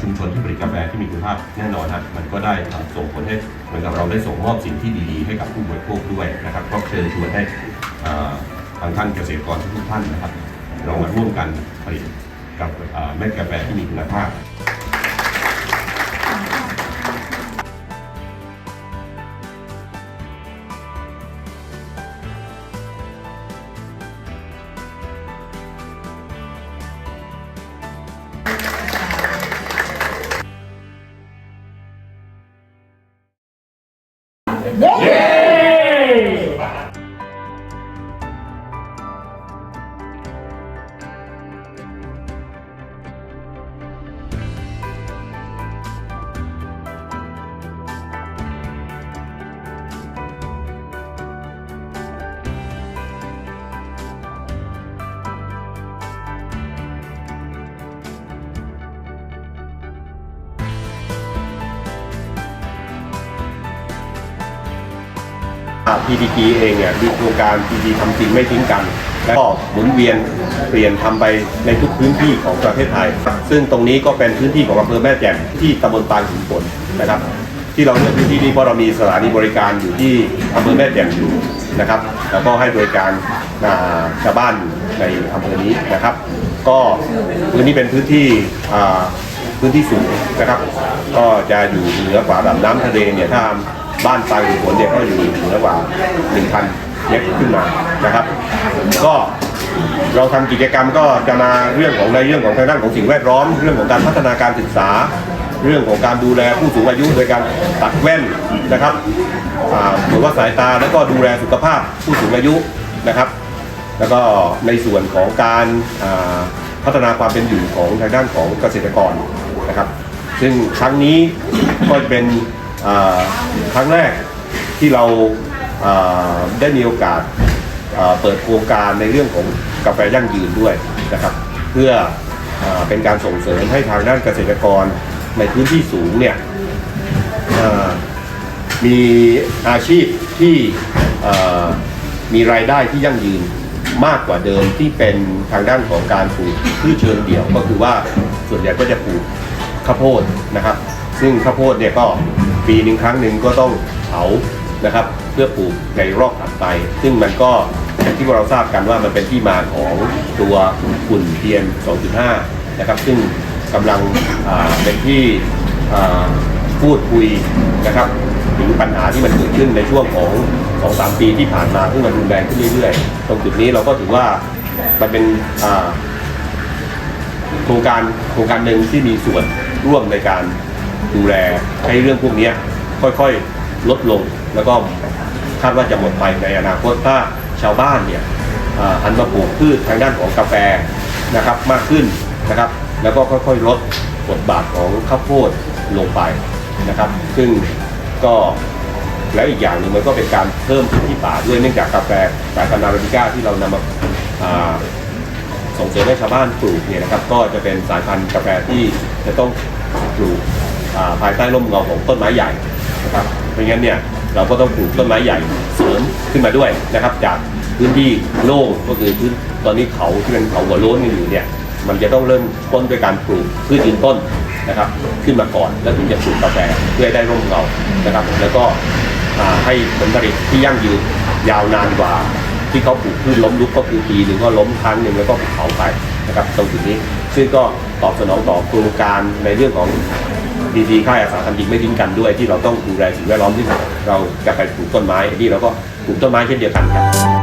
ชุมชนที่ผลิตกาแฟที่มีคุณภาพแน่นอนครับมันก็ได้ส่งผลให้เหมือนกับเราได้ส่งมอบสิ่งที่ดีๆ ให้กับผู้บริโภคด้วยนะครับก็เชิญชวนให้ทางท่านเกษตรกรทุกท่านนะครับเรามาร่วมกันผลิตกับเม็ดกาแฟที่มีคุณภาพ อ่ PDG เองเนี่ยมีโครงการ PDG ทำจริงไม่ทิ้งกัน และก็หมุนเวียนเปลี่ยนทำไปในทุกพื้นที่ของประเทศไทย ซึ่งตรงนี้ก็เป็นพื้นที่ของอำเภอแม่แจ่มที่ตำบลปางหินฝนนะครับ ที่เราเลือกพื้นที่นี้เพราะเรามีสถานีบริการอยู่ที่อำเภอแม่แจ่มอยู่นะครับ แล้วก็ให้บริการชาวบ้านในอำเภอนี้นะครับ ก็พื้นที่เป็นพื้นที่พื้นที่สูงนะครับ ก็จะอยู่เหนือกว่าดับน้ำทะเลเนี่ยถ้า บ้านปลายหูฝนเนี่ยก็อยู่เหนือกว่า1,000เมตรขึ้นมานะครับ ก็เราทำกิจกรรมก็จะมาเรื่องของในเรื่องของทางด้านของสิ่งแวดล้อม เรื่องของการพัฒนาการศึกษา เรื่องของการดูแลผู้สูงอายุโดยการตัดแว่นนะครับอ่าตรวจวัดสายตาแล้วก็ดูแลสุขภาพผู้สูงอายุนะครับ แล้วก็ในส่วนของการอ่าพัฒนาความเป็นอยู่ของทางด้านของเกษตรกรนะครับ ซึ่งครั้งนี้ก็เป็น ครั้งแรกที่เราได้มีโอกาสเปิดโครงการในเรื่องของกาแฟยั่งยืนด้วยนะครับเพื่ออเป็นการส่งเสริมให้ทางด้านเกษตรกรในพื้นที่สูงเนี่ยมีอาชีพที่มีรายได้ที่ยั่งยืนมากกว่าเดิมที่เป็นทางด้านของการปลูกพืชเชิงเดี่ยว ก็คือว่าส่วนใหญ่ก็จะปลูกข้าวโพดนะครับ ซึ่งข้าวโพดเนี่ยก็ปีหนึ่งครั้งหนึ่งก็ต้องเผานะครับ เพื่อปลูกในรอบถัดไป ซึ่งมันก็อย่างที่เราทราบกันว่ามันเป็นที่มาของตัวฝุ่น PM 2.5 นะครับ ซึ่งกำลังเป็นที่พูดคุยนะครับถึงปัญหาที่มันเกิดขึ้นในช่วงของสองสามปีที่ผ่านมาซึ่งมันรุนแรงขึ้นเรื่อยๆ ตรงจุดนี้เราก็ถือว่ามันเป็นโครงการโครงการหนึ่งที่มีส่วนร่วมในการ ดูแลให้เรื่องพวกนี้ค่อยๆลดลง แล้วก็คาดว่าจะหมดไปในอนาคตถ้าชาวบ้านเนี่ยหันมาปลูกพืชทางด้านของกาแฟนะครับมากขึ้นนะครับ แล้วก็ค่อยๆลดบทบาทของข้าวโพดลงไปนะครับ ซึ่งก็แล้วอีกอย่างหนึ่งมันก็เป็นการเพิ่มพื้นที่ป่าด้วยเนื่องจากกาแฟสายพันธุ์อาราบิก้าที่เรานำมาอ่าส่งเสริมให้ชาวบ้านปลูกเนี่ยนะครับ ก็จะเป็นสายพันธุ์กาแฟที่จะต้องปลูก ภายใต้ร่มเงาของต้นไม้ใหญ่นะครับเพราะงั้นเนี่ยเราก็ต้องปลูกต้นไม้ใหญ่เสริมขึ้นมาด้วยนะครับ จากพื้นที่โล่งก็คือพื้นตอนนี้เขาที่เป็นเขาหัวโล้นกันอยู่เนี่ยมันจะต้องเริ่มต้นด้วยการปลูกพืชยืนต้นนะครับ ขึ้นมาก่อนแล้วถึงจะปลูกกาแฟเพื่อให้ได้ร่มเงานะครับ แล้วก็ให้ผลผลิตที่ยั่งยืนยาวนานกว่า ที่เขาปลูกพืชล้มลุกก็คือปีหนึ่งก็ล้มครั้งหนึ่งแล้วก็เผาไปนะครับตรงจุดนี้ ซึ่งก็ตอบสนองต่อโครงการในเรื่องของ ดีๆค่ายอาสาทำจริงไม่ทิ้งกันด้วยที่เราต้องดูแลสิ่งแวดล้อมที่เราจะไปปลูกต้นไม้ที่เราก็ปลูกต้นไม้เช่นเดียวกันครับ